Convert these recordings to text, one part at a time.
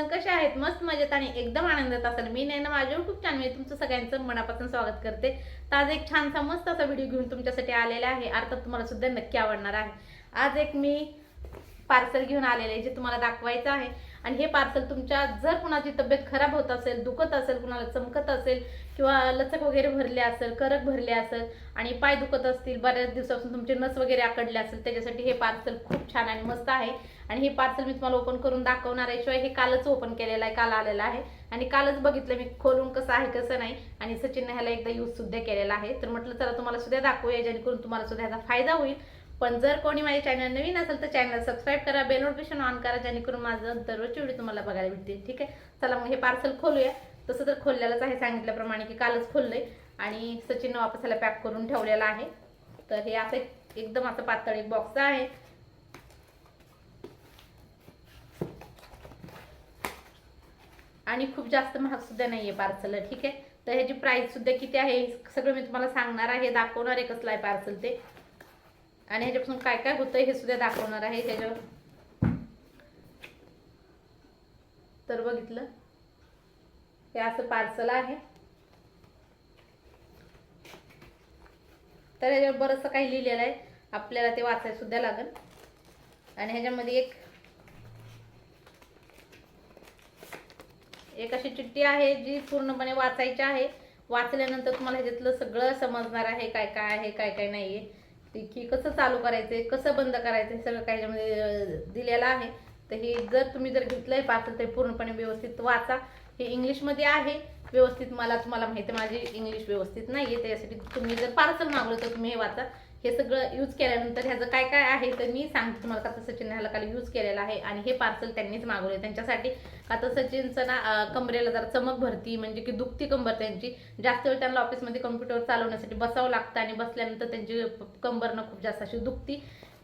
सर्वजण कसे आहेत? मस्त मजेत आणि एकदम आनंदात असाल. मी नाही ना माझ्यावर खूप छान मी तुमचं सगळ्यांचं मनापासून स्वागत करते. तर आज एक छानसा मस्त असा व्हिडिओ घेऊन तुमच्यासाठी आलेला आहे. अर्थात तुम्हाला सुद्धा नक्की आवडणार आहे. आज एक मी पार्सल घेऊन आलेले आहे जे तुम्हाला दाखवायचं आहे. आणि हे पार्सल तुमच्या जर कुणाची तब्येत खराब होत असेल दुखत असेल कुणाला चमकत असेल किंवा लचक वगैरे भरले असेल करक भरले असेल आणि पाय दुखत असतील बऱ्याच दिवसापासून तुमचे नस वगैरे आकडले असेल त्याच्यासाठी हे पार्सल खूप छान आणि मस्त आहे. आणि हे पार्सल मी तुम्हाला ओपन करून दाखवणार आहे. शिवाय हे कालच ओपन केलेलं आहे काल आलेलं आहे. आणि कालच बघितलं मी खोलून कसं आहे कसं नाही. आणि सचिनने ह्याला एकदा यूज सुद्धा केलेला आहे. तर म्हटलं चला तुम्हाला सुद्धा दाखवूया जेणेकरून तुम्हाला सुद्धा ह्याचा फायदा होईल. पण जर कोणी माझ्या चॅनल नवीन असेल तर चॅनल सबस्क्राईब करा बेल नोटिफिकेशन ऑन करा जेणेकरून माझं दररोजची व्हिडिओ तुम्हाला बघायला भेटतील. ठीक आहे? चला मग हे पार्सल खोलूया. तसं तर खोललेलंच आहे सांगितल्याप्रमाणे की कालच खोललंय. आणि सचिननं वापस ह्याला पॅक करून ठेवलेलं आहे. तर हे असं एक- एकदम असं पातळ एक बॉक्स आहे. आणि खूप जास्त महाग सुद्धा नाहीये पार्सल ठीक आहे? तर ह्याची प्राइस सुद्धा किती आहे? सगळं मी तुम्हाला सांगणार आहे. दाखवणार आहे कसलं आहे पार्सल ते. आणि ह्याच्यापासून काय काय होतं हे सुद्धा दाखवणार आहे ह्याच्यावर तर बघितलं. हे असं पार्सल आहे. तर ह्याच्यावर बरंचसं काही लिहिलेलं आहे. आपल्याला ते वाचायला सुद्धा लागेल. आणि ह्याच्यामध्ये एक एक अशी चिठ्ठी आहे जी पूर्णपणे वाचायची आहे. वाचल्यानंतर तुम्हाला ह्याच्यातलं सगळं समजणार आहे काय काय आहे काय काय नाही आहे ते की कसं चालू करायचं आहे कसं बंद करायचं हे सगळं काय ह्याच्यामध्ये दिलेलं आहे. तर हे जर तुम्ही जर घेतलंय पार्सल ते पूर्णपणे व्यवस्थित वाचा. हे इंग्लिशमध्ये आहे व्यवस्थित मला तुम्हाला माहिती आहे, माझी इंग्लिश व्यवस्थित नाही आहे त्यासाठी तुम्ही जर पार्सल मागवलं तर तुम्ही हे वाचा. हे सगळं यूज केल्यानंतर ह्याचं काय काय आहे तर मी सांगते तुम्हाला. का सचिन ह्याला काल यूज केलेलं आहे आणि हे पार्सल त्यांनीच मागवले त्यांच्यासाठी का सचिनचं ना कमरेला जरा चमक भरती म्हणजे की दुखती कंबर त्यांची. जास्त वेळ त्यांना ऑफिसमध्ये कम्प्युटर चालवण्यासाठी बसावं लागतं आणि बसल्यानंतर त्यांची कंबरनं खूप जास्त अशी दुखती.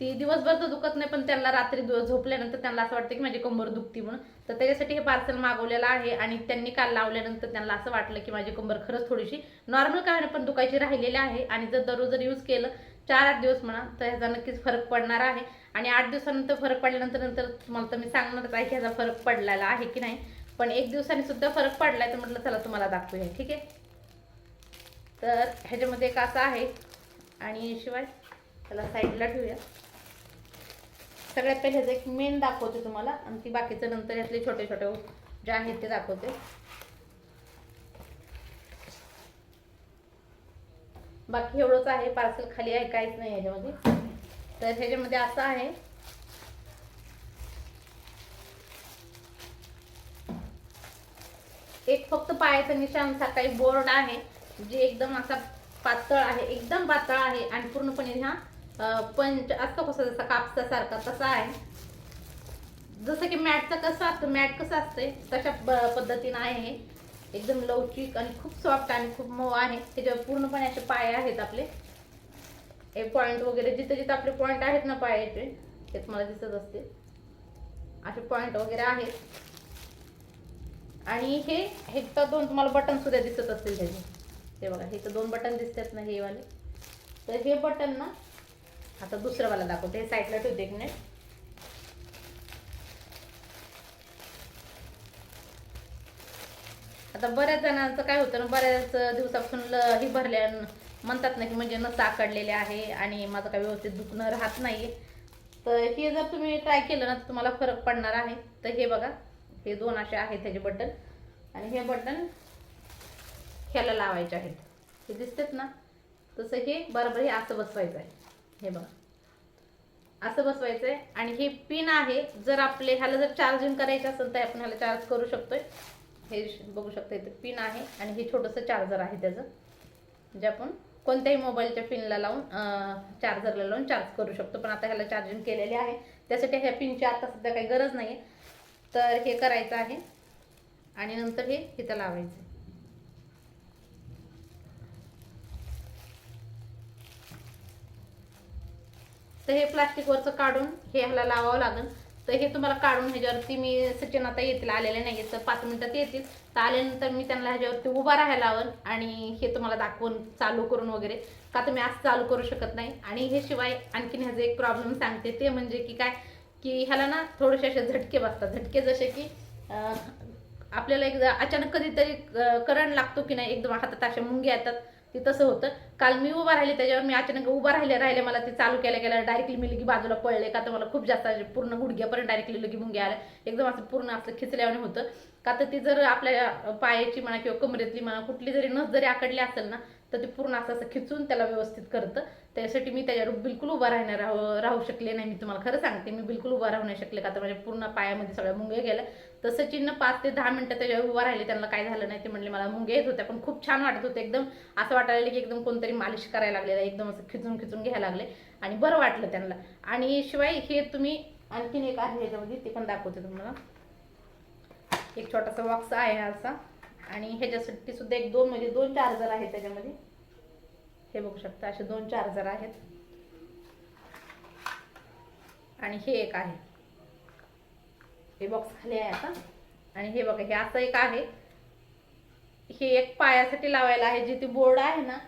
ती दिवसभर तर दुखत नाही पण त्यांना रात्री झोपल्यानंतर त्यांना असं वाटतं की माझी कंबर दुखती म्हणून. तर त्याच्यासाठी हे पार्सल मागवलेलं आहे आणि त्यांनी काल लावल्यानंतर त्यांना असं वाटलं की माझी कंबर खरंच थोडीशी नॉर्मल काय पण दुखायची राहिलेली आहे. आणि जर दररोज जर यूज केलं चार आठ दिवस म्हणा तर ह्याचा नक्कीच फरक पडणार आहे. आणि आठ दिवसानंतर फरक पडल्यानंतर नंतर तुम्हाला तर मी सांगणारच आहे की ह्याचा फरक पडलेला आहे की नाही. पण एक दिवसाने सुद्धा फरक पडलाय तर म्हटलं चला तुम्हाला दाखवूया ठीक आहे? तर ह्याच्यामध्ये एक असं आहे आणि शिवाय त्याला साईडला ठेवूया. सगळ्यात पहिले ह्याचं एक मेन दाखवते तुम्हाला आणि ती बाकीचं नंतर यातले छोटे छोटे जे आहेत ते दाखवते. बाकी एवढंच आहे पार्सल खाली आहे काहीच नाही ह्याच्यामध्ये. तर ह्याच्यामध्ये असं आहे. एक फक्त पायाचं निशान काही बोर्ड आहे जे एकदम असा पातळ आहे एकदम पातळ आहे आणि पूर्णपणे ह्या पंच असतो कसं जसा कापसासारखा तसा आहे. जसं की मॅटचं कसं असतं मॅट कसं असतंय तशा पद्धतीनं आहे हे. एकदम लवचिक आणि खूप सॉफ्ट आणि खूप मऊ आहे. त्याच्यावर पूर्णपणे असे पाय आहेत आपले. हे पॉईंट वगैरे जिथे जिथे आपले पॉईंट आहेत ना पायाचे ते तुम्हाला दिसत असते असे पॉईंट वगैरे आहेत. आणि हे हे तर दोन तुम्हाला बटन सुद्धा दिसत असतील त्याचे. ते बघा हे तर दोन बटन दिसतात ना हे वाले. तर हे बटन ना आता दुसरं दाखवते. हे साईडला ठेवते एक मिनिट आता बऱ्याच जणांचं काय होतं ना बऱ्याच दिवसापासून ल- ही भरल्या म्हणतात ना की म्हणजे न साकडलेले आहे आणि माझं काय व्यवस्थित दुखणं राहत नाही तर हे जर तुम्ही ट्राय केलं ना तर तुम्हाला फरक पडणार आहे. तर हे बघा हे दोन असे आहेत त्याचे बटन. आणि हे बटन ह्याला लावायचे आहेत. हे दिसतात ना? तसं हे बरोबर हे असं बसवायचं आहे. हे बघा. असं बसवायचं आहे आणि हे पिन आहे जर आपले ह्याला जर चार्जिंग करायचं असेल तर आपण ह्याला चार्ज करू शकतोय. हे बघू शकता इथे पिन आहे आणि हे छोटंसं चार्जर आहे त्याचं म्हणजे आपण कोणत्याही मोबाईलच्या पिनला लावून चार्जरला लावून चार्ज करू शकतो. पण आता ह्याला चार्जिंग केलेले आहे. त्यासाठी ह्या पिनची आता सध्या काही गरज नाही तर हे करायचं आहे. आणि नंतर हे इथं लावायचं. तर हे प्लास्टिकवरचं काढून हे ह्याला लावावं लागेल. तर हे तुम्हाला काढून ह्याच्यावरती मी सचिन आता येतील आलेले नाही तर पाच मिनिटात येतील. तर आल्यानंतर मी त्यांना ह्याच्यावरती उभा राहायला लावन आणि हे तुम्हाला दाखवून चालू करून वगैरे. का तर मी आज चालू करू शकत नाही. आणि हे शिवाय आणखीन ह्याचा एक प्रॉब्लेम सांगते ते म्हणजे की काय की ह्याला ना थोडेसे असे झटके बसतात. झटके जसे की आपल्याला एकदा अचानक कधीतरी करंट लागतो की नाही एकदम हातात अशा मुंग्या येतात. ते तसं होतं. काल मी उभा राहिले त्याच्यावर मी अचानक उभा राहिले राहिले मला ते चालू केल्या गेल्या डायरेक्टली मी लगी बाजूला पळले. का तर मला खूप जास्त पूर्ण गुडघ्यापर्यंत डायरेक्टली लगी मुंग्या आल्या. एकदम असं पूर्ण असं खिचल्याने होतं. का तर ती जर आपल्या पायाची म्हणा किंवा कमरेतली म्हणा कुठली जरी नस जरी आकडली असेल ना तर ते पूर्ण असं असं खिचून त्याला व्यवस्थित करतं. त्यासाठी मी त्याच्यावर बिलकुल उभा राहणार राहू राहू शकले नाही. मी तुम्हाला खरं सांगते मी बिलकुल उभा राहू नाही शकले. का तर माझ्या पूर्ण पायामध्ये सगळ्या मुंग्या गेल्या तसं चिन्ह पाच ते दहा मिनटं त्याच्यावर उभा राहिले. त्यांना काय झालं नाही ते म्हणले मला मुंग्या येत होत्या पण खूप छान वाटत होतं. एकदम असं वाटायला की एकदम कोणतरी मालिश करायला लागलेलं एकदम असं खिचून खिचून घ्यायला लागले. आणि बरं वाटलं त्यांना. आणि शिवाय हे तुम्ही आणखीन एक आहे याच्यामध्ये. ते पण दाखवते तुम्हाला. एक छोटासा बॉक्स आहे असा. आणि ह्याच्यासाठी सुद्धा एक दोन म्हणजे दोन चार्जर आहेत त्याच्यामध्ये. हे बघू शकता असे दोन चार्जर आहेत. आणि हे एक आहे. हे बॉक्स खाली आहे आता. आणि हे बघा हे असं एक आहे. हे एक पायासाठी लावायला आहे जिथे बोर्ड आहे ना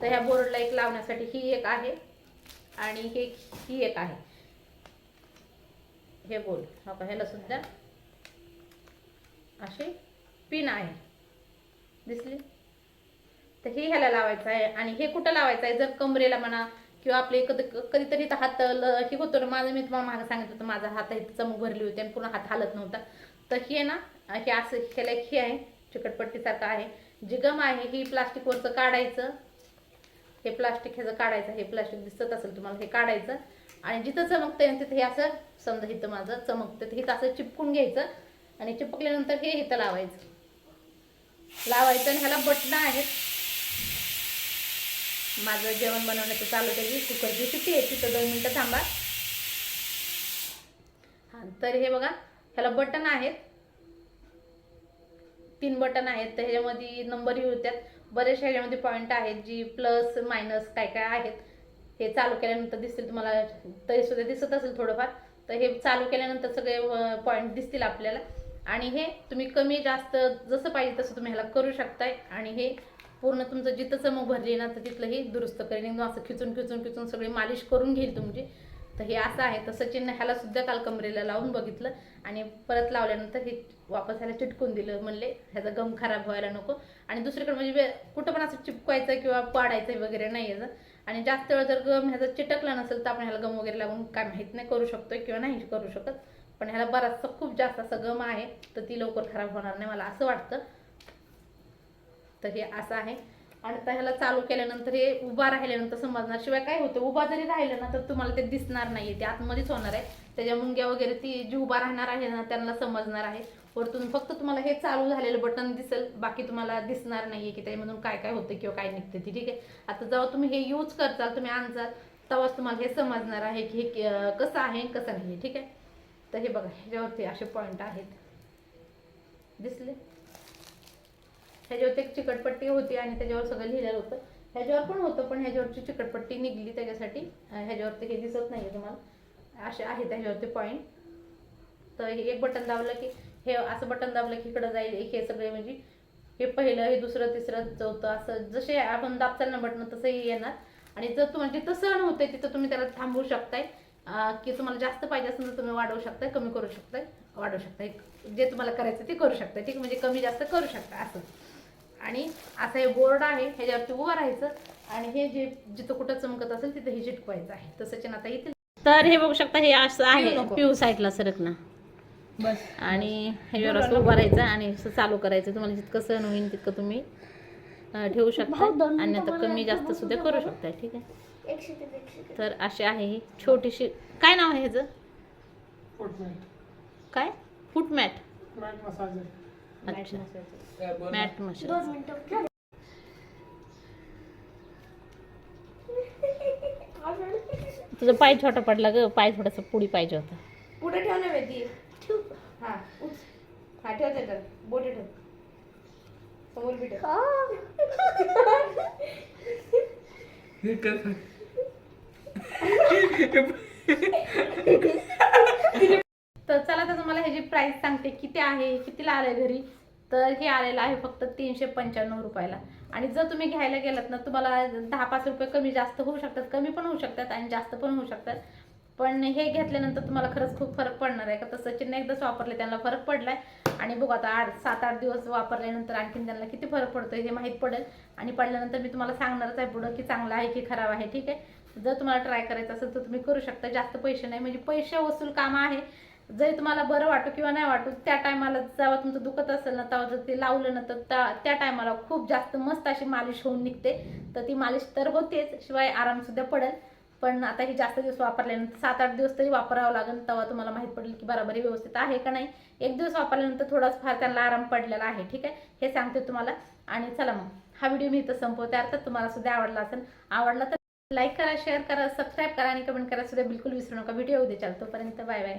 तर ह्या बोर्डला एक लावण्यासाठी ही एक आहे. आणि हे ही एक आहे. हे बोल ह्याला सुद्धा अशी पिन आहे. दिसली? तर हे ह्याला लावायचं आहे आणि हे कुठं लावायचं आहे? जर कमरेला म्हणा किंवा आपले कधी कधीतरी तर हात ल- हे होतं ना माझं मी तुम्हाला मागं सांगितलं होतं माझा हात इथं चमक भरली होती आणि पूर्ण हात हालत नव्हता. तर हे ना हे असं ह्याला एक हे आहे चिकटपट्टीसारखं आहे. जी गम आहे ही प्लास्टिकवरचं काढायचं. हे प्लास्टिक ह्याचं काढायचं हे प्लास्टिक दिसत असेल तुम्हाला हे काढायचं. आणि जिथं चमकतं आहे तिथे हे असं समजा इथं माझं चमकतं तर इथं असं चिपकून घ्यायचं. आणि चिपकल्यानंतर हे इथं लावायचं. लावायचं आणि ह्याला बटणं आहेत. माझं जेवण बनवण्याचं चालू त्याची कुकरची किती आहे तिथं दोन मिनटं थांबा. हा तर हे बघा ह्याला बटन आहेत. तीन बटन आहेत. तर ह्याच्यामध्ये नंबरही होत्यात बरेचशा ह्याच्यामध्ये पॉईंट आहेत जी प्लस मायनस काय काय आहेत. हे चालू केल्यानंतर दिसतील तुम्हाला. तरी सुद्धा दिसत असेल थोडंफार. तर हे चालू केल्यानंतर सगळे पॉईंट दिसतील आपल्याला. आणि हे तुम्ही कमी जास्त जसं पाहिजे तसं तुम्ही ह्याला करू शकताय. आणि हे पूर्ण तुमचं जिथं चमक भरली ना तर तिथलं हे दुरुस्त करेन. असं खिचून खिचून खिचून सगळी मालिश करून घेईल तुमची म्हणजे. तर हे असं आहे. तर सचिननं ह्याला सुद्धा काल कमरेला लावून बघितलं. आणि परत लावल्यानंतर हे वापस ह्याला चिटकून दिलं. म्हणले ह्याचा गम खराब व्हायला नको. आणि दुसरीकडे म्हणजे कुठं पण असं चिपकवायचं किंवा पाडायचं वगैरे नाही याचं आणि जास्त वेळ जर गम ह्याचा चिटकला नसेल तर आपण ह्याला गम वगैरे लागून काय माहीत नाही करू शकतोय किंवा नाही करू शकत. पण ह्याला बराचसा खूप जास्त असं गम आहे तर ती लवकर खराब होणार नाही मला असं वाटतं. तर हे असं आहे. आणि आता ह्याला चालू केल्यानंतर हे उभा राहिल्यानंतर समजणार शिवाय काय होतं? उभा जरी राहिलं ना तर तुम्हाला ते दिसणार नाही ते आतमध्येच होणार आहे. त्याच्या मुंग्या वगैरे ती जी उभा राहणार आहे ना त्यांना समजणार आहे. वरतून फक्त तुम्हाला हे चालू झालेलं बटन दिसेल. बाकी तुम्हाला दिसणार नाहीये की त्याच्यामधून काय काय होतं किंवा काय निघते ती ठीक आहे? आता जेव्हा तुम्ही हे यूज करताल तुम्ही आणचाल तेव्हाच तुम्हाला हे समजणार आहे की हे कसं आहे कसं नाही ठीक आहे? तर हे बघा ह्याच्यावरती असे पॉईंट आहेत. दिसले? ह्याच्यावरती एक चिकटपट्टी होती आणि त्याच्यावर सगळं लिहिलेलं होतं. ह्याच्यावर पण होतं पण ह्याच्यावरची चिकटपट्टी निघली त्याच्यासाठी. ह्याच्यावरती हे दिसत नाही तुम्हाला. असे आहेत ह्याच्यावरती पॉईंट तर हे एक बटन दाबलं की हे असं बटन दाबलं की इकडं जाईल एक हे सगळे म्हणजे हे पहिलं हे दुसरं तिसरं चौथं असं जसे आपण दाबचाल ना बटन तसंही येणार. आणि जर तुम्हाला जिथं सहन होते तिथं तुम्ही त्याला थांबवू शकताय. की तुम्हाला जास्त पाहिजे असेल तर तुम्ही वाढवू शकताय कमी करू शकताय वाढवू शकताय. जे तुम्हाला करायचं ते करू शकताय ठीक? म्हणजे कमी जास्त करू शकता असं. आणि असं हे बोर्ड आहे ह्याच्यावरती उभं राहायचं आणि हे जे जिथं कुठं चमकत असेल तिथं हे चिटकवायचं आहे. तसं आता येतील तर हे बघू शकता हे असं आहे. पिऊ साईडला सरक ना. बस. आणि ह्याच्यावर असं उभं राहायचं आणि असं चालू करायचं. तुम्हाला जितकं सहन होईल तितकं तुम्ही ठेवू शकता. आणि आता कमी जास्त सुद्धा करू शकता ठीक आहे? तर असे आहे ही छोटीशी काय नाव आहे ह्याचं? काय? फूट मॅट अच्छा. मॅट मशीन तुझा पाय छोटा पडला ग. पाय थोडासा पुढी पाहिजे होता. पुढे ठेव ना वेदी हा उच हा ठेव त्याच्यात बोटे ठेव. समोर तर चला तर तुम्हाला ह्याची प्राइस सांगते किती आहे कितीला आलंय घरी? तर हे आलेलं आहे फक्त तीनशे पंच्याण्णव रुपयाला. आणि जर तुम्ही घ्यायला गेलात ना तुम्हाला दहा पाच रुपये कमी जास्त होऊ शकतात कमी पण होऊ शकतात आणि जास्त पण होऊ शकतात. पण हे घेतल्यानंतर तुम्हाला खरंच खूप फरक पडणार आहे. का तर सचिनने एकदाच वापरले त्यांना फरक पडलाय. आणि बघू आता आठ सात आठ दिवस वापरल्यानंतर आणखीन त्यांना किती फरक पडतोय हे माहीत पडेल. आणि पडल्यानंतर मी तुम्हाला सांगणारच आहे पुढं की चांगलं आहे की खराब आहे ठीक आहे? जर तुम्हाला ट्राय करायचं असेल तर तुम्ही करू शकता. जास्त पैसे नाही म्हणजे पैसे वसूल काम आहे. जरी तुम्हाला बरं वाटू किंवा नाही वाटू त्या टायमाला जेव्हा तुमचं दुखत असेल ना तेव्हा जर ते लावलं ना तर त्या- त्या टायमाला खूप जास्त मस्त अशी मालिश होऊन निघते. तर ती मालिश तर होतेच शिवाय आरामसुद्धा पडेल. पण आता ही जास्त दिवस वापरल्यानंतर सात आठ दिवस तरी वापरावं लागेल तेव्हा तुम्हाला माहीत पडेल की बराबरी व्यवस्थित आहे का नाही. एक दिवस वापरल्यानंतर थोडाच फार त्यांना आराम पडलेला आहे ठीक आहे? हे सांगते तुम्हाला. आणि चला मग हा व्हिडिओ मी इथं संपवते. अर्थात तुम्हाला सुद्धा आवडला असेल आवडला तर लाईक करा शेअर करा सबस्क्राईब करा आणि कमेंट करा सुद्धा बिलकुल विसरू नका. व्हिडिओ उद्या चालतोपर्यंत बाय बाय.